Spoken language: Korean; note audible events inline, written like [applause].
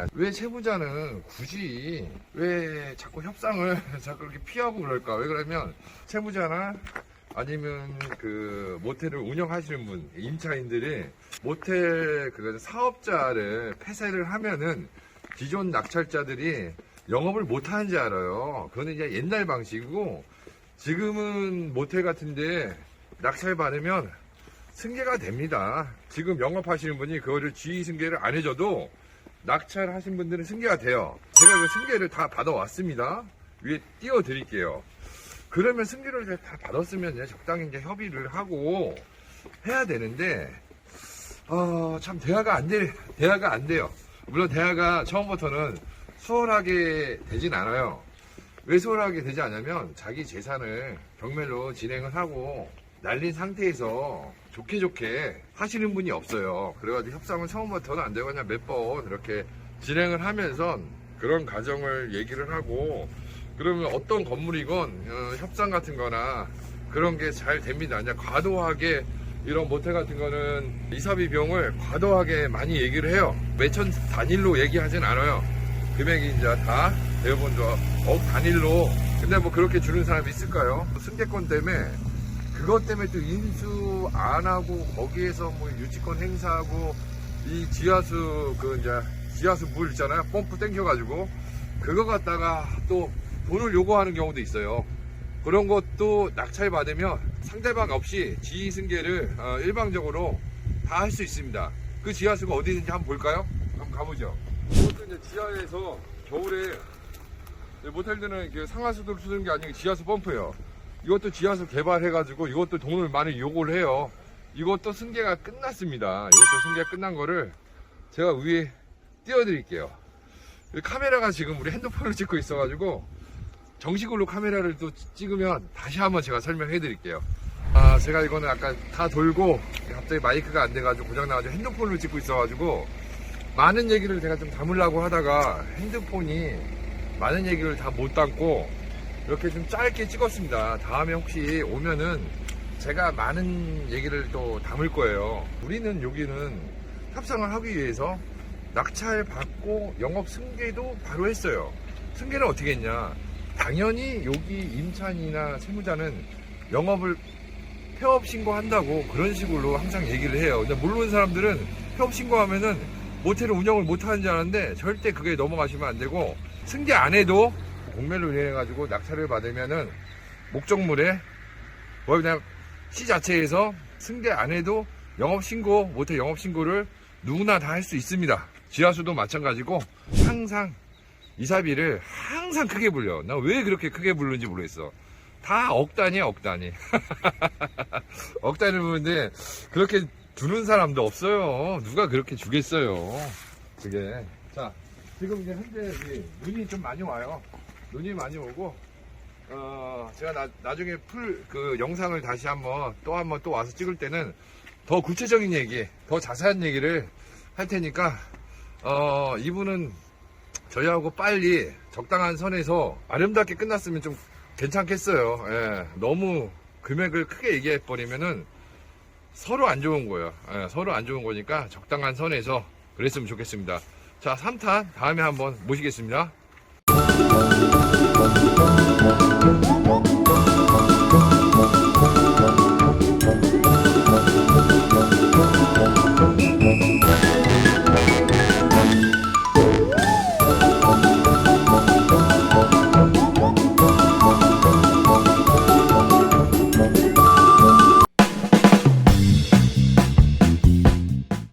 하는데 왜 채무자는 굳이 왜 자꾸 협상을 [laughs] 자꾸 이렇게 피하고 그럴까? 왜 그러면 채무자나 아니면 그 모텔을 운영하시는 분 임차인들이 모텔 그 사업자를 폐쇄를 하면은 기존 낙찰자들이 영업을 못 하는지 알아요. 그거는 이제 옛날 방식이고 지금은 모텔 같은데 낙찰 받으면 승계가 됩니다. 지금 영업하시는 분이 그거를 지휘 승계를 안 해줘도 낙찰 하신 분들은 승계가 돼요. 제가 그 승계를 다 받아왔습니다. 위에 띄워드릴게요. 그러면 승계를 다 받았으면 적당히 이제 협의를 하고 해야 되는데, 어, 참 대화가 안 돼, 대화가 안 돼요. 물론 대화가 처음부터는 수월하게 되진 않아요. 왜 수월하게 되지 않냐면 자기 재산을 경매로 진행을 하고 날린 상태에서 좋게 좋게 하시는 분이 없어요. 그래가지고 협상은 처음부터는 안 되고 그냥 몇 번 이렇게 진행을 하면서 그런 과정을 얘기를 하고 그러면 어떤 건물이건 어, 협상 같은 거나 그런 게 잘 됩니다. 그냥 과도하게 이런 모텔 같은 거는 이사비 비용을 과도하게 많이 얘기를 해요. 매천 단일로 얘기하진 않아요. 금액이 이제 다 대부분 억 단일로 근데 뭐 그렇게 주는 사람이 있을까요? 승계권 때문에 그것 때문에 또 인수 안 하고 거기에서 뭐 유치권 행사하고 이 지하수 그 이제 지하수 물 있잖아요 펌프 땡겨가지고 그거 갖다가 또 돈을 요구하는 경우도 있어요 그런 것도 낙찰 받으면 상대방 없이 지휘 승계를 어, 일방적으로 다 할 수 있습니다 그 지하수가 어디 있는지 한번 볼까요? 한번 가보죠 이것도 이제 지하에서 겨울에 모텔들은 그 상하수도를 쓰는 게 아니고 지하수 펌프예요. 이것도 지하수 개발해가지고 이것도 돈을 많이 요구를 해요. 이것도 승계가 끝났습니다. 이것도 승계가 끝난 거를 제가 위에 띄워드릴게요. 이 카메라가 지금 우리 핸드폰을 찍고 있어가지고 정식으로 카메라를 또 찍으면 다시 한번 제가 설명해 드릴게요. 아, 제가 이거는 아까 다 돌고 갑자기 마이크가 안 돼가지고 고장나가지고 핸드폰을 찍고 있어가지고 많은 얘기를 제가 좀 담으려고 하다가 핸드폰이 많은 얘기를 다 못 담고 이렇게 좀 짧게 찍었습니다. 다음에 혹시 오면은 제가 많은 얘기를 또 담을 거예요. 우리는 여기는 협상을 하기 위해서 낙찰 받고 영업 승계도 바로 했어요. 승계는 어떻게 했냐? 당연히 여기 임찬이나 세무자는 영업을 폐업 신고한다고 그런 식으로 항상 얘기를 해요. 근데 모르는 사람들은 폐업 신고하면은 모텔을 운영을 못 하는 줄 아는데 절대 그게 넘어가시면 안 되고 승계 안 해도 공매로 인해 가지고 낙찰을 받으면은 목적물에 뭐 그냥 시 자체에서 승계 안 해도 영업 신고 모텔 영업 신고를 누구나 다 할 수 있습니다. 지하수도 마찬가지고 항상 이사비를 항상 크게 불려. 나 왜 그렇게 크게 부르는지 모르겠어. 다 억 단위야 억 단위. 억 단위 부르는데 그렇게 주는 사람도 없어요. 누가 그렇게 주겠어요. 그게. 자, 지금 이제 현재 이 눈이 좀 많이 와요. 눈이 많이 오고, 어, 제가 나, 나중에 풀, 그 영상을 다시 한번 또 한번 또 와서 찍을 때는 더 구체적인 얘기, 더 자세한 얘기를 할 테니까, 어, 이분은 저희하고 빨리 적당한 선에서 아름답게 끝났으면 좀 괜찮겠어요. 예, 너무 금액을 크게 얘기해 버리면은 서로 안 좋은 거예요. 예, 서로 안 좋은 거니까 적당한 선에서 그랬으면 좋겠습니다. 자, 3탄 다음에 한번 모시겠습니다. thank you.